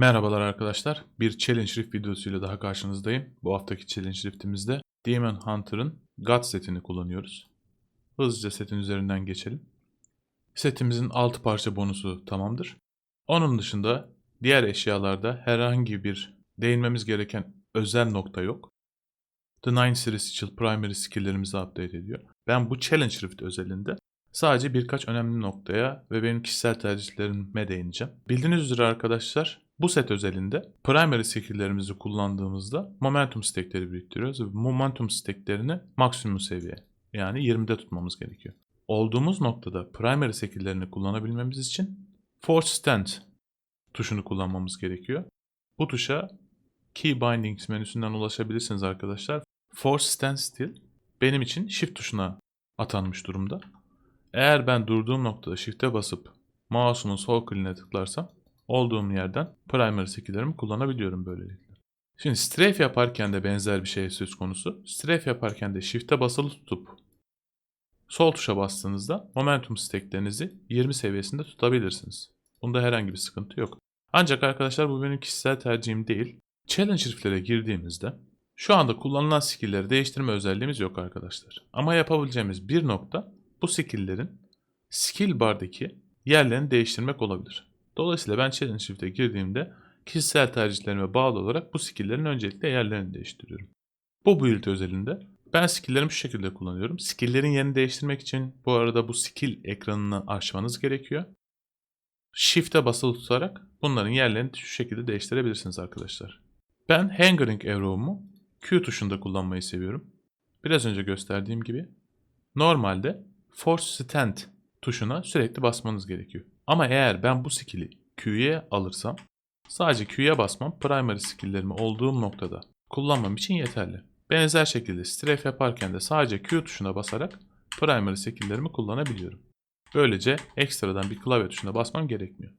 Merhabalar arkadaşlar. Bir Challenge Rift videosuyla daha karşınızdayım. Bu haftaki Challenge Rift'imizde Demon Hunter'ın God setini kullanıyoruz. Hızlıca setin üzerinden geçelim. Setimizin 6 parça bonusu tamamdır. Onun dışında diğer eşyalarda herhangi bir değinmemiz gereken özel nokta yok. The Nine Celestial Primary skill'lerimizi update ediyor. Ben bu Challenge Rift özelinde sadece birkaç önemli noktaya ve benim kişisel tercihlerime değineceğim. Bildiğiniz üzere arkadaşlar bu set özelinde primary skill'lerimizi kullandığımızda momentum stack'leri biriktiriyoruz momentum stack'lerini maksimum seviye yani 20'de tutmamız gerekiyor. Olduğumuz noktada primary skill'lerini kullanabilmemiz için force stand tuşunu kullanmamız gerekiyor. Bu tuşa Key Bindings menüsünden ulaşabilirsiniz arkadaşlar. Force Standstill benim için Shift tuşuna atanmış durumda. Eğer ben durduğum noktada Shift'e basıp mouse'umun sol kliğine tıklarsam olduğum yerden primary skill'lerimi kullanabiliyorum böylelikle. Şimdi strafe yaparken de benzer bir şey söz konusu. Strafe yaparken de Shift'e basılı tutup sol tuşa bastığınızda momentum stack'lerinizi 20 seviyesinde tutabilirsiniz. Bunda herhangi bir sıkıntı yok. Ancak arkadaşlar bu benim kişisel tercihim değil. Challenge heriflere girdiğimizde şu anda kullanılan skill'leri değiştirme özelliğimiz yok arkadaşlar. Ama yapabileceğimiz bir nokta bu skill'lerin skill bar'daki yerlerini değiştirmek olabilir. Dolayısıyla ben Challenge Shift'e girdiğimde kişisel tercihlerime bağlı olarak bu skill'lerin öncelikle yerlerini değiştiriyorum. Bu build özelinde ben skill'lerimi şu şekilde kullanıyorum. Skill'lerin yerini değiştirmek için bu arada bu skill ekranını açmanız gerekiyor. Shift'e basılı tutarak bunların yerlerini şu şekilde değiştirebilirsiniz arkadaşlar. Ben Hangering Arrow'umu Q tuşunda kullanmayı seviyorum. Biraz önce gösterdiğim gibi normalde Force Stand tuşuna sürekli basmanız gerekiyor. Ama eğer ben bu skill'i Q'ye alırsam sadece Q'ye basmam primary skill'lerimi olduğum noktada kullanmam için yeterli. Benzer şekilde strafe yaparken de sadece Q tuşuna basarak primary skill'lerimi kullanabiliyorum. Böylece ekstradan bir klavye tuşuna basmam gerekmiyor.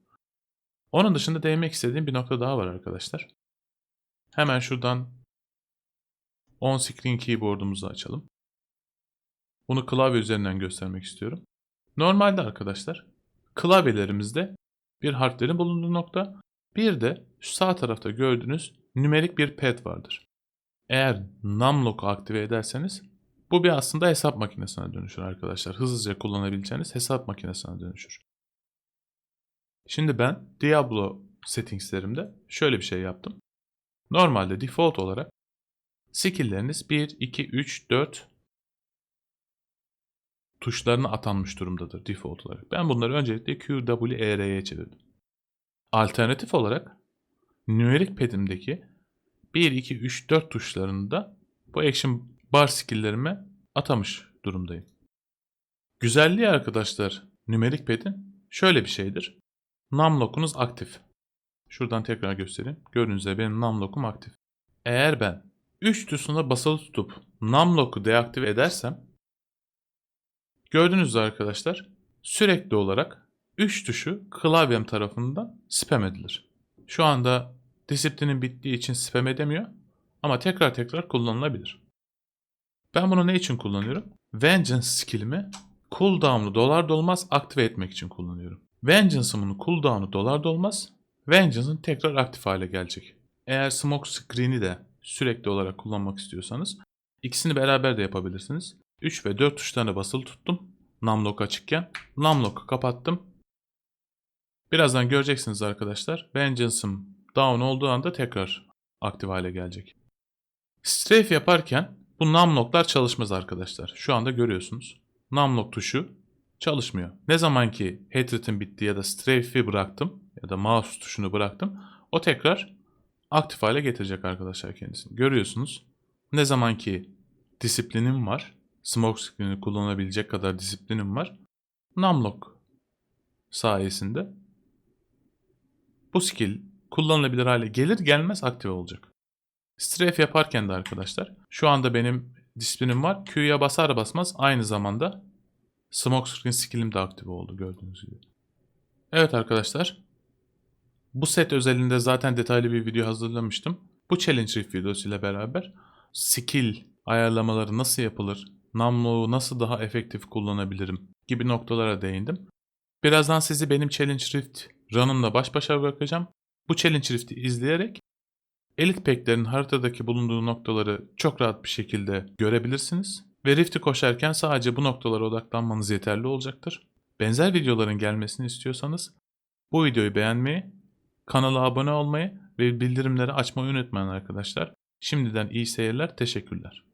Onun dışında değinmek istediğim bir nokta daha var arkadaşlar. Hemen şuradan on screen keyboard'umuzu açalım. Bunu klavye üzerinden göstermek istiyorum. Normalde arkadaşlar klavyelerimizde bir harflerin bulunduğu nokta bir de şu sağ tarafta gördüğünüz nümerik bir pad vardır. Eğer numlock'u aktive ederseniz bu bir aslında hesap makinesine dönüşür arkadaşlar. Hızlıca kullanabileceğiniz hesap makinesine dönüşür. Şimdi ben Diablo settingslerimde şöyle bir şey yaptım. Normalde default olarak skill'leriniz 1, 2, 3, 4 tuşlarına atanmış durumdadır default olarak. Ben bunları öncelikle Q, W, E, R'ye çevirdim. Alternatif olarak numeric pad'imdeki 1, 2, 3, 4 tuşlarını da bu action bar skill'lerime atamış durumdayım. Güzelliği arkadaşlar numeric pad'in şöyle bir şeydir. Numlock'unuz aktif. Şuradan tekrar göstereyim. Gördüğünüz üzere benim numlock'um aktif. Eğer ben 3 tuşuna basılı tutup numlock'u deaktive edersem gördüğünüz üzere arkadaşlar sürekli olarak 3 tuşu klavyem tarafından spam edilir. Şu anda disiplinin bittiği için spam edemiyor ama tekrar tekrar kullanılabilir. Ben bunu ne için kullanıyorum? Vengeance skillimi cooldown'u dolar dolmaz aktive etmek için kullanıyorum. Vengeance'ımın cooldown'u dolar dolmaz. Vengeance'ın tekrar aktif hale gelecek. Eğer smoke screen'i de sürekli olarak kullanmak istiyorsanız ikisini beraber de yapabilirsiniz. 3 ve 4 tuşlarına basılı tuttum. Numlock açıkken. Numlock'u kapattım. Birazdan göreceksiniz arkadaşlar. Vengeance'ım down olduğu anda tekrar aktif hale gelecek. Strafe yaparken bu numlock'lar çalışmaz arkadaşlar. Şu anda görüyorsunuz. Numlock tuşu çalışmıyor. Ne zaman ki Hatred'in bitti ya da Strafe'i bıraktım ya da mouse tuşunu bıraktım o tekrar aktif hale getirecek arkadaşlar kendisini. Görüyorsunuz. Ne zaman ki disiplinim var, smoke screen'i kullanabilecek kadar disiplinim var. Numlock sayesinde bu skill kullanılabilir hale gelir gelmez aktive olacak. Strafe yaparken de arkadaşlar şu anda benim disiplinim var. Q'ya basar basmaz aynı zamanda smoke screen skillim de aktive oldu gördüğünüz gibi. Evet arkadaşlar. Bu set özelinde zaten detaylı bir video hazırlamıştım. Bu challenge videosu ile beraber skill ayarlamaları nasıl yapılır, Numlock'u nasıl daha efektif kullanabilirim gibi noktalara değindim. Birazdan sizi benim Challenge Rift run'ımla baş başa bırakacağım. Bu challenge rift'i izleyerek Elite Pack'lerin haritadaki bulunduğu noktaları çok rahat bir şekilde görebilirsiniz. Ve rift'i koşarken sadece bu noktalara odaklanmanız yeterli olacaktır. Benzer videoların gelmesini istiyorsanız bu videoyu beğenmeyi, kanala abone olmayı ve bildirimleri açmayı unutmayın arkadaşlar. Şimdiden iyi seyirler, teşekkürler.